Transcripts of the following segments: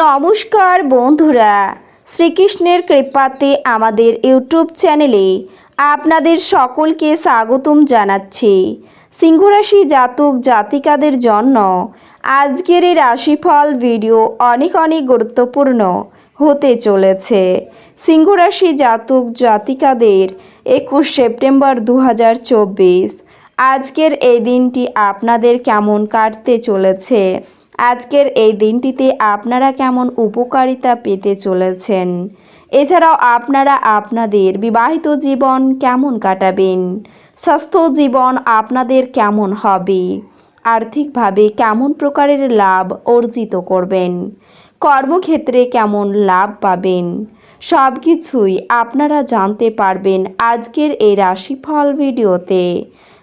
নমস্কার বন্ধুরা, শ্রীকৃষ্ণের কৃপাতে আমাদের ইউটিউব চ্যানেলে আপনাদের সকলকে স্বাগতম জানাচ্ছি। সিংহরাশি জাতক জাতিকাদের জন্য আজকের এই রাশিফল ভিডিও অনেক অনেক গুরুত্বপূর্ণ হতে চলেছে। সিংহরাশি জাতক জাতিকাদের একুশ সেপ্টেম্বর দু হাজার চব্বিশ। আজকের এই দিনটি আপনাদের কেমন কাটতে চলেছে? আজকের এই দিনটিতে আপনারা কেমন উপকারিতা পেতে চলেছেন? এছাড়াও আপনারা আপনাদের বিবাহিত জীবন কেমন কাটাবেন? স্বাস্থ্য জীবন আপনাদের কেমন হবে? আর্থিকভাবে কেমন প্রকারের লাভ অর্জিত করবেন? কর্মক্ষেত্রে কেমন লাভ পাবেন? সব কিছুই আপনারা জানতে পারবেন আজকের এই রাশিফল ভিডিওতে।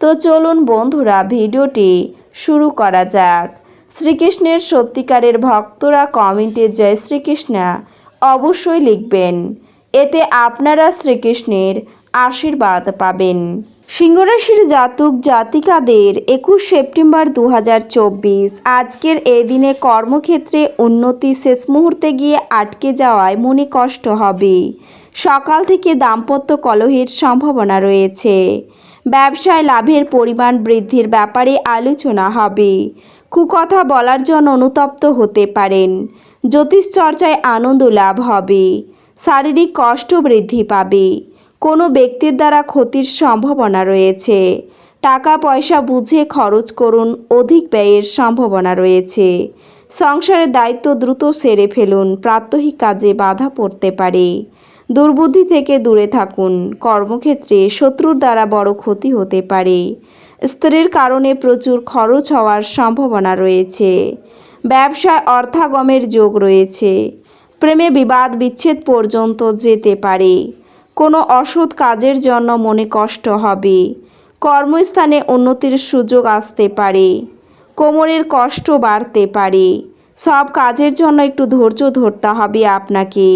তো চলুন বন্ধুরা, ভিডিওটি শুরু করা যাক। শ্রীকৃষ্ণের সত্যিকারের ভক্তরা কমেন্টে জয় শ্রীকৃষ্ণ অবশ্যই লিখবেন। এতে আপনারা শ্রীকৃষ্ণের আশীর্বাদ পাবেন। সিংহরাশির জাতক জাতিকাদের একুশ সেপ্টেম্বর দু হাজার চব্বিশ, আজকের এই দিনে কর্মক্ষেত্রে উন্নতি শেষ মুহূর্তে গিয়ে আটকে যাওয়ায় মনে কষ্ট হবে। সকাল থেকে দাম্পত্য কলহের সম্ভাবনা রয়েছে। ব্যবসায় লাভের পরিমাণ বৃদ্ধির ব্যাপারে আলোচনা হবে। কুকথা বলার জন্য অনুতপ্ত হতে পারেন। জ্যোতিষ চর্চায় আনন্দ লাভ হবে। শারীরিক কষ্ট বৃদ্ধি পাবে। কোনো ব্যক্তির দ্বারা ক্ষতির সম্ভাবনা রয়েছে। টাকা পয়সা বুঝে খরচ করুন, অধিক ব্যয়ের সম্ভাবনা রয়েছে। সংসারের দায়িত্ব দ্রুত সেরে ফেলুন, প্রাত্যহিক কাজে বাধা পড়তে পারে। দুর্বুদ্ধি থেকে দূরে থাকুন। কর্মক্ষেত্রে শত্রুর দ্বারা বড় ক্ষতি হতে পারে। স্ত্রীর কারণে প্রচুর খরচ হওয়ার সম্ভাবনা রয়েছে। ব্যবসায় অর্থাগমের যোগ রয়েছে। প্রেমে বিবাদ বিচ্ছেদ পর্যন্ত যেতে পারে। কোনো অসৎ কাজের জন্য মনে কষ্ট হবে। কর্মস্থানে উন্নতির সুযোগ আসতে পারে। কোমরের কষ্ট বাড়তে পারে। সব কাজের জন্য একটু ধৈর্য ধরতে হবে আপনাকে।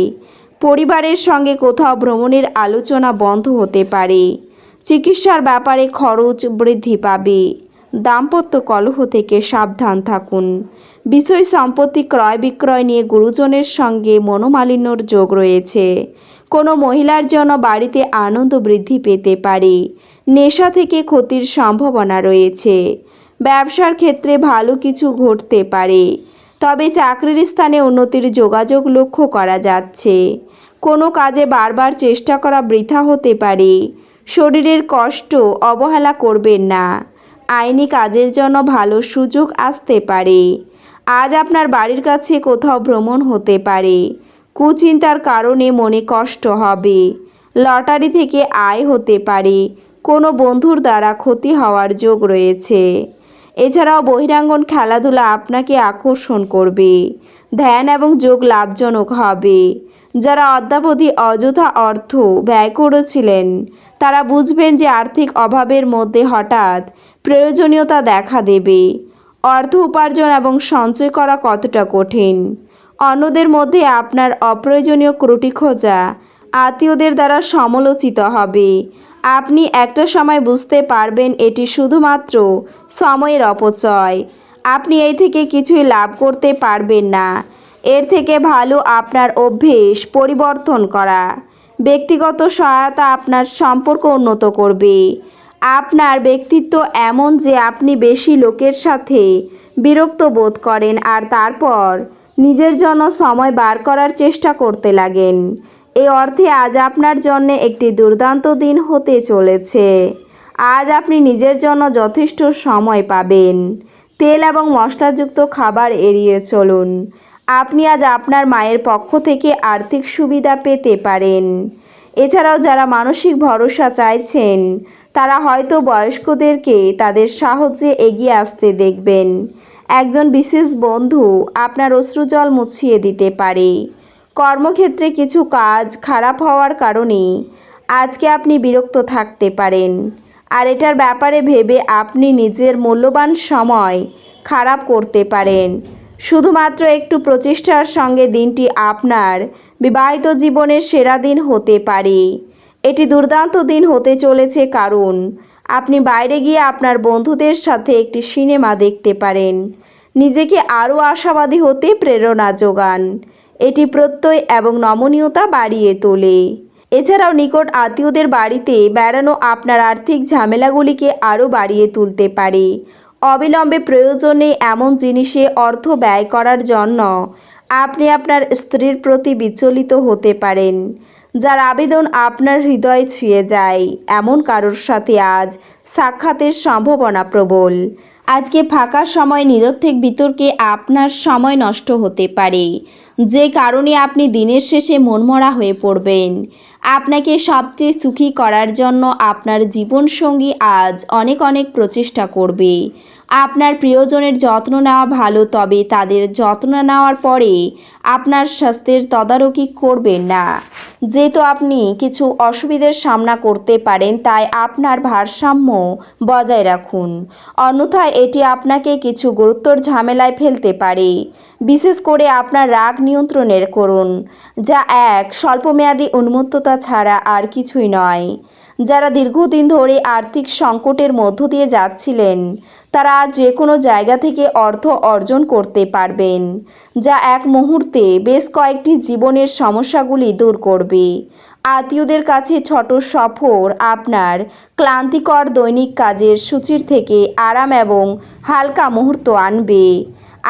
পরিবারের সঙ্গে কোথাও ভ্রমণের আলোচনা বন্ধ হতে পারে। চিকিৎসার ব্যাপারে খরচ বৃদ্ধি পাবে। দাম্পত্য কলহ থেকে সাবধান থাকুন। বিষয় সম্পত্তি ক্রয় বিক্রয় নিয়ে গুরুজনের সঙ্গে মনোমালিন্যর যোগ রয়েছে। কোনো মহিলার জন্য বাড়িতে আনন্দ বৃদ্ধি পেতে পারে। নেশা থেকে ক্ষতির সম্ভাবনা রয়েছে। ব্যবসার ক্ষেত্রে ভালো কিছু ঘটতে পারে। তবে চাকরির স্থানে উন্নতির যোগাযোগ লক্ষ্য করা যাচ্ছে। কোনো কাজে বারবার চেষ্টা করা বৃথা হতে পারে। শরীরের কষ্ট অবহেলা করবেন না। আইনি কাজের জন্য ভালো সুযোগ আসতে পারে। আজ আপনার বাড়ির কাছে কোথাও ভ্রমণ হতে পারে। কুচিন্তার কারণে মনে কষ্ট হবে। লটারি থেকে আয় হতে পারে। কোনো বন্ধুর দ্বারা ক্ষতি হওয়ার যোগ রয়েছে। এছাড়াও বহিরাঙ্গন খেলাধুলা আপনাকে আকর্ষণ করবে। ধ্যান এবং যোগ লাভজনক হবে। যারা অদ্যাবধি অযথা অর্থ ব্যয় করেছিলেন, তারা বুঝবেন যে আর্থিক অভাবের মধ্যে হঠাৎ প্রয়োজনীয়তা দেখা দেবে। অর্থ উপার্জন এবং সঞ্চয় করা কতটা কঠিন? অন্যদের মধ্যে আপনার অপ্রয়োজনীয় ক্রুটি খোঁজা আত্মীয়দের দ্বারা সমালোচিত হবে। আপনি একটা সময় বুঝতে পারবেন এটি শুধুমাত্র সময়ের অপচয়। আপনি এই থেকে কিছুই লাভ করতে পারবেন না। এর থেকে ভালো আপনার অভ্যেস পরিবর্তন করা। ব্যক্তিগত সহায়তা আপনার সম্পর্ক উন্নত করবে। আপনার ব্যক্তিত্ব এমন যে আপনি বেশি লোকের সাথে বিরক্ত বোধ করেন আর তারপর নিজের জন্য সময় বার করার চেষ্টা করতে লাগেন। এই অর্থে আজ আপনার জন্য একটি দুর্দান্ত দিন হতে চলেছে। আজ আপনি নিজের জন্য যথেষ্ট সময় পাবেন। তেল এবং মশলাযুক্ত খাবার এড়িয়ে চলুন। আপনি আজ আপনার মায়ের পক্ষ থেকে আর্থিক সুবিধা পেতে পারেন। এছাড়াও যারা মানসিক ভরসা চাইছেন, তারা হয়তো বয়স্কদেরকে তাদের সাহায্যে এগিয়ে আসতে দেখবেন। একজন বিশেষ বন্ধু আপনার অশ্রুজল মুছিয়ে দিতে পারে। কর্মক্ষেত্রে কিছু কাজ খারাপ হওয়ার কারণে আজকে আপনি বিরক্ত থাকতে পারেন। আর এটার ব্যাপারে ভেবে আপনি নিজের মূল্যবান সময় খারাপ করতে পারেন। শুধুমাত্র একটু প্রচেষ্টার সঙ্গে দিনটি আপনার বিবাহিত জীবনের সেরা দিন হতে পারে। এটি দুর্দান্ত দিন হতে চলেছে কারণ আপনি বাইরে গিয়ে আপনার বন্ধুদের সাথে একটি সিনেমা দেখতে পারেন। নিজেকে আরও আশাবাদী হতে প্রেরণা যোগান। এটি প্রত্যয় এবং নমনীয়তা বাড়িয়ে তোলে। এছাড়াও নিকট আত্মীয়দের বাড়িতে বেড়ানো আপনার আর্থিক ঝামেলাগুলিকে আরও বাড়িয়ে তুলতে পারে। অবিলম্বে প্রয়োজনে এমন জিনিসে অর্থ ব্যয় করার জন্য আপনি আপনার স্ত্রীর প্রতি বিচলিত হতে পারেন, যার আবেদন আপনার হৃদয় ছুঁয়ে যায়। এমন কারোর সাথে আজ সাক্ষাতের সম্ভাবনা প্রবল। আজকে ফাঁকা সময়, নিরর্থক বিতর্কে আপনার সময় নষ্ট হতে পারে। যে কারণে আপনি দিনের শেষে মনমরা হয়ে পড়বেন। আপনাকে সবচেয়ে সুখী করার জন্য আপনার জীবনসঙ্গী আজ অনেক অনেক প্রচেষ্টা করবে। আপনার প্রিয়জনের যত্ন নেওয়া ভালো, তবে তাদের যত্ন নেওয়ার পরে আপনার স্বাস্থ্যের তদারকি করবেন না। যেহেতু আপনি কিছু অসুবিধার সামনা করতে পারেন, তাই আপনার ভারসাম্য বজায় রাখুন। অন্যথায় এটি আপনাকে কিছু গুরুত্বর ঝামেলায় ফেলতে পারে। বিশেষ করে আপনার রাগ নিয়ন্ত্রণের করুন, যা এক, স্বল্পমেয়াদী উন্মত্ততা ছাড়া আর কিছুই নয়। যারা দীর্ঘদিন ধরে আর্থিক সংকটের মধ্য দিয়ে যাচ্ছিলেন, তারা যে কোনো জায়গা থেকে অর্থ অর্জন করতে পারবেন। যা এক মুহূর্তে বেশ কয়েকটি জীবনের সমস্যাগুলি দূর করবে। আত্মীয়দের কাছে ছোট সফর আপনার ক্লান্তিকর দৈনিক কাজের সূচির থেকে আরাম এবং হালকা মুহূর্ত আনবে।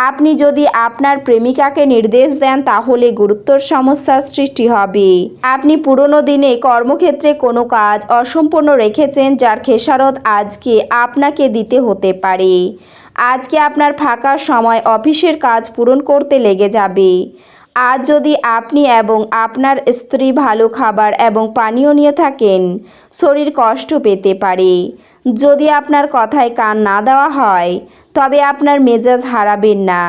আপনি যদি আপনার প্রেমিকাকে নির্দেশ দেন, তাহলে গুরুত্বর সমস্যার সৃষ্টি হবে। আপনি পুরনো দিনে কর্মক্ষেত্রে কোনো কাজ অসম্পূর্ণ রেখেছেন, যার খেসারত আজকে আপনাকে দিতে হতে পারে। আজকে আপনার ফাঁকা সময় অফিসের কাজ পূরণ করতে লেগে যাবে। আজ যদি আপনি এবং আপনার স্ত্রী ভালো খাবার এবং পানীয় নিয়ে থাকেন, শরীর কষ্ট পেতে পারে। যদি আপনার কথায় কান না দেওয়া হয়, তবে আপনার মেজাজ হারাবেন না।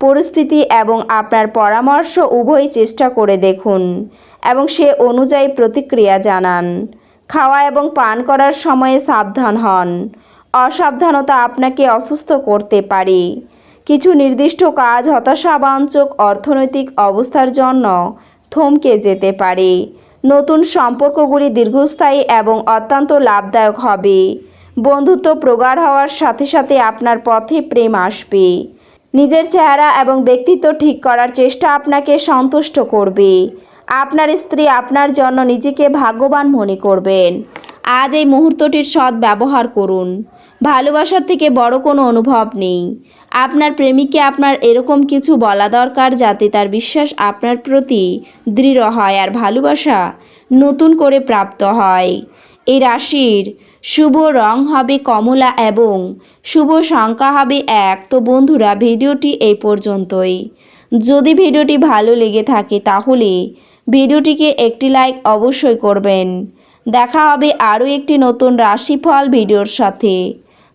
পরিস্থিতি এবং আপনার পরামর্শ উভয় চেষ্টা করে দেখুন এবং সে অনুযায়ী প্রতিক্রিয়া জানান। খাওয়া এবং পান করার সময়ে সাবধান হন। অসাবধানতা আপনাকে অসুস্থ করতে পারে। কিছু নির্দিষ্ট কাজ হতাশাবাঞ্চক অর্থনৈতিক অবস্থার জন্য থমকে যেতে পারে। নতুন সম্পর্কগুলি দীর্ঘস্থায়ী এবং অত্যন্ত লাভদায়ক হবে। বন্ধুত্ব প্রগাঢ় হওয়ার সাথে সাথে আপনার পথে প্রেম আসবে। নিজের চেহারা এবং ব্যক্তিত্ব ঠিক করার চেষ্টা আপনাকে সন্তুষ্ট করবে। আপনার স্ত্রী আপনার জন্য নিজেকে ভাগ্যবান মনে করবেন। আজ এই মুহূর্তটির সৎ ব্যবহার করুন। ভালোবাসার থেকে বড় কোনো অনুভব নেই। আপনার প্রেমিককে আপনার এরকম কিছু বলা দরকার যাতে তার বিশ্বাস আপনার প্রতি দৃঢ় হয় আর ভালোবাসা নতুন করে প্রাপ্ত হয়। এই রাশির শুভ রং হবে কমলা এবং শুভ সংখ্যা হবে এক। তো বন্ধুরা, ভিডিওটি এই পর্যন্তই। যদি ভিডিওটি ভালো লেগে থাকে তাহলে ভিডিওটিকে একটি লাইক অবশ্যই করবেন। দেখা হবে আরও একটি নতুন রাশিফল ভিডিওর সাথে।